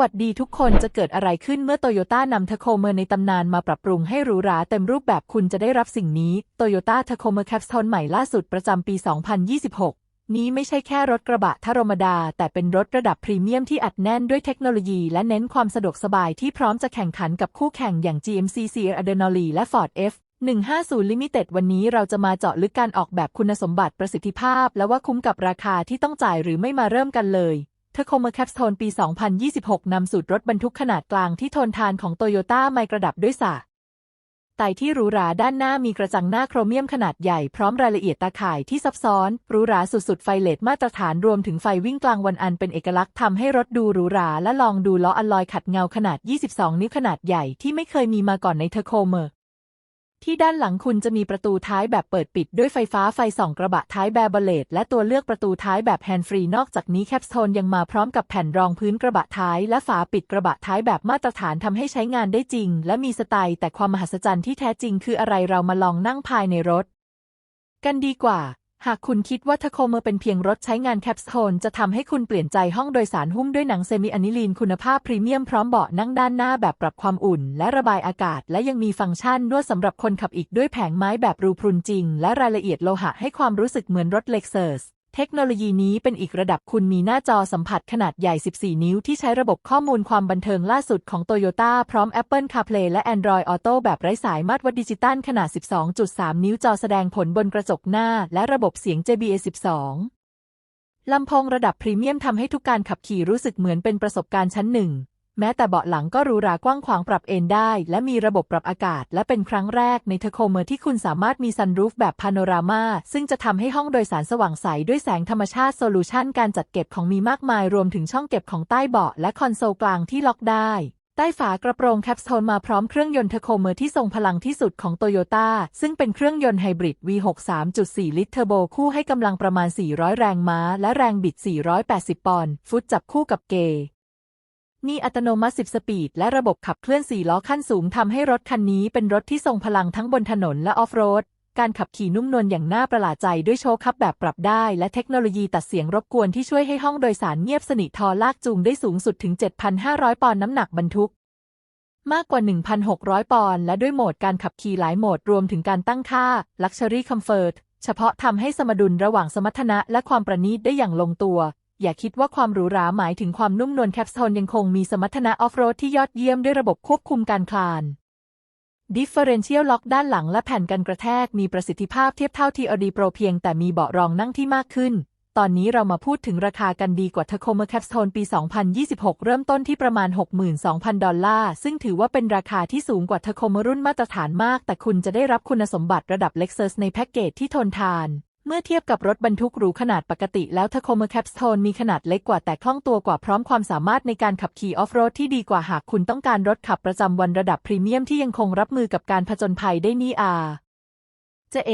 วัสดีทุกคนจะเกิดอะไรขึ้นเมื่อโตโยต้านำเทโคเมอร์ในตำนานมาปรับปรุงให้หรูหราเต็มรูปแบบคุณจะได้รับสิ่งนี้โตโยต้าเทโคเมอร์แคปโทนใหม่ล่าสุดประจำปี 2026 นี้ไม่ใช่แค่รถกระบะธรรมดา แต่เป็นรถระดับพรีเมียมที่อัดแน่นด้วยเทคโนโลยีและเน้นความสะดวกสบายที่พร้อมจะแข่งขันกับคู่แข่งอย่าง GMC Sierra Denali และ Ford F 150 Limited วันนี้เราจะมาเจาะลึกการออกแบบคุณสมบัติประสิทธิภาพ และว่าคุ้มกับราคาที่ต้องจ่ายหรือไม่มาเริ่มกันเลย เทโคเมอร์แคปโทนปี 2026 นำสูตรรถบรรทุกขนาดกลางที่ทนทานของโตโยต้าไมกระดับด้วยสาไต่ที่หรูหราด้านหน้ามีกระจังหน้าโครเมียมขนาดใหญ่พร้อมรายละเอียดตาข่ายที่ซับซ้อนหรูหราสุดๆ ไฟเลดมาตรฐานรวมถึงไฟวิ่งกลางวันอันเป็นเอกลักษณ์ทำให้รถดูหรูหราและลองดูล้ออัลลอยขัดเงาขนาด 22 นิ้วขนาดใหญ่ที่ไม่เคยมีมาก่อนในเทโคเมอร์ ที่ด้านหลังคุณจะมีประตูท้ายแบบเปิดปิดด้วยไฟฟ้าไฟส่องกระบะท้ายแบบเบลเลตและตัวเลือกประตูท้ายแบบแฮนด์ฟรี นอกจากนี้แคปโทนยังมาพร้อมกับแผ่นรองพื้นกระบะท้ายและฝาปิดกระบะท้ายแบบมาตรฐานทำให้ใช้งานได้จริง และมีสไตล์แต่ความมหัศจรรย์ที่แท้จริงคืออะไรเรามาลองนั่งภายในรถ กันดีกว่า หากคุณคิดว่าทโคเมอร์เป็นเพียงรถใช้งานแคปโทนจะทำให้คุณเปลี่ยนใจห้องโดยสารหุ้มด้วยหนังเซมิอะนิลีนคุณภาพพรีเมียมพร้อมเบาะนั่งด้านหน้าแบบปรับความอุ่น และระบายอากาศ และยังมีฟังก์ชันนวดสำหรับคนขับอีกด้วยแผงไม้แบบรูพรุนจริง และรายละเอียดโลหะให้ความรู้สึกเหมือนรถเล็กเซอร์ส เทคโนโลยีนี้เป็นอีกระดับคุณมีหน้าจอสัมผัสขนาดใหญ่ 14 นิ้วที่ใช้ระบบข้อมูลความบันเทิงล่าสุดของ Toyota พร้อม Apple CarPlay และ Android Auto แบบไร้สายมาตรวัดดิจิตัลขนาด 12.3 นิ้วจอแสดงผลบนกระจกหน้า และระบบเสียง JBL 12ลำโพงระดับพรีเมียมทำให้ทุกการขับขี่รู้สึกเหมือนเป็นประสบการณ์ชั้นหนึ่ง แม้แต่เบาะหลังก็หรูหรากว้างขวางปรับเอนได้ และมีระบบปรับอากาศ และเป็นครั้งแรกในเทโคเมอร์ที่คุณสามารถมีซันรูฟแบบพาโนรามา ซึ่งจะทำให้ห้องโดยสารสว่างใสด้วยแสงธรรมชาติโซลูชันการจัดเก็บของมีมากมาย รวมถึงช่องเก็บของใต้เบาะและคอนโซลกลางที่ล็อกได้ ใต้ฝากระโปรงแคปโทนมาพร้อมเครื่องยนต์เทโคเมอร์ที่ทรงพลังที่สุดของโตโยต้าซึ่งเป็นเครื่องยนต์ไฮบริด V6 3.4 ลิตรเทอร์โบคู่ให้กำลังประมาณ 400 แรงม้า และแรงบิด 480 ปอนด์ฟุตจับคู่กับเกย มีอัตโนมัติ 10 สปีด และระบบขับเคลื่อน 4 ล้อขั้นสูงทำให้รถคันนี้เป็นรถที่ทรงพลังทั้งบนถนนและออฟโรด การขับขี่นุ่มนวลอย่างน่าประหลาดใจด้วยโชคคับแบบปรับได้ และเทคโนโลยีตัดเสียงรบกวนที่ช่วยให้ห้องโดยสารเงียบสนิททอลากจูงได้สูงสุดถึง 7,500 ปอนด์น้ำหนักบรรทุก มากกว่า 1,600 ปอนด์และด้วยโหมดการขับขี่หลายโหมดรวมถึงการตั้งค่า Luxury Comfort เฉพาะทำให้สมดุลระหว่างสมรรถนะและความประณีตได้อย่างลงตัว อย่าคิดว่าความหรูหราหมายถึงความนุ่มนวลแคปโทนยังคงมีสมรรถนะออฟโรดที่ยอดเยี่ยมด้วยระบบควบคุมการคลาน Differential Lock ด้านหลังและแผ่นกันกระแทกมีประสิทธิภาพเทียบเท่า TRD Pro เพียงแต่มีเบาะรองนั่งที่มากขึ้น ตอนนี้เรามาพูดถึงราคากันดีกว่า Tacoma Capstone ปี 2026 เริ่มต้นที่ประมาณ 62,000 ดอลลาร์ ซึ่งถือว่าเป็นราคาที่สูงกว่า Tacoma รุ่นมาตรฐานมาก แต่คุณจะได้รับคุณสมบัติระดับ Lexus ในแพ็กเกจที่ทนทาน เมื่อเทียบกับรถบรรทุกหรูขนาดปกติแล้วทากโคมะแคปสโตนมีขนาดเล็กกว่าแต่คล่องตัวกว่าพร้อมความสามารถในการขับขี่ออฟโรดที่ดีกว่าหากคุณต้องการรถขับประจำวันระดับพรีเมียมที่ยังคงรับมือกับการผจญภัยได้นี่อา จะเอ